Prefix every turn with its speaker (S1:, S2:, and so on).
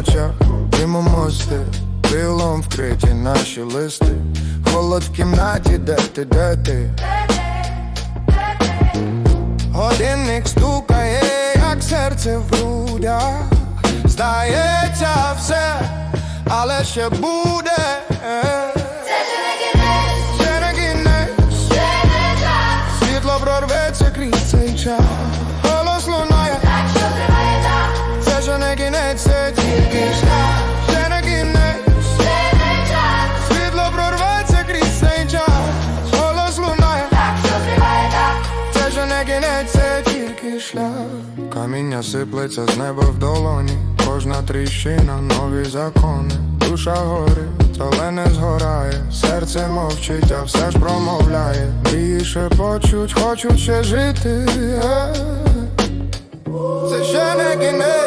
S1: очах, димом мости, пилом вкриті наші листи, холод в кімнаті, де ти, де ти? Годинник стукає, як серце в грудях, здається все, але ще буде. Шлях. Каміння сиплеться з неба в долоні, кожна тріщина, нові закони. Душа горить, але не згорає. Серце мовчить, а все ж промовляє. Більше почуть, хочуть ще жити. Е. Це ще не кінець.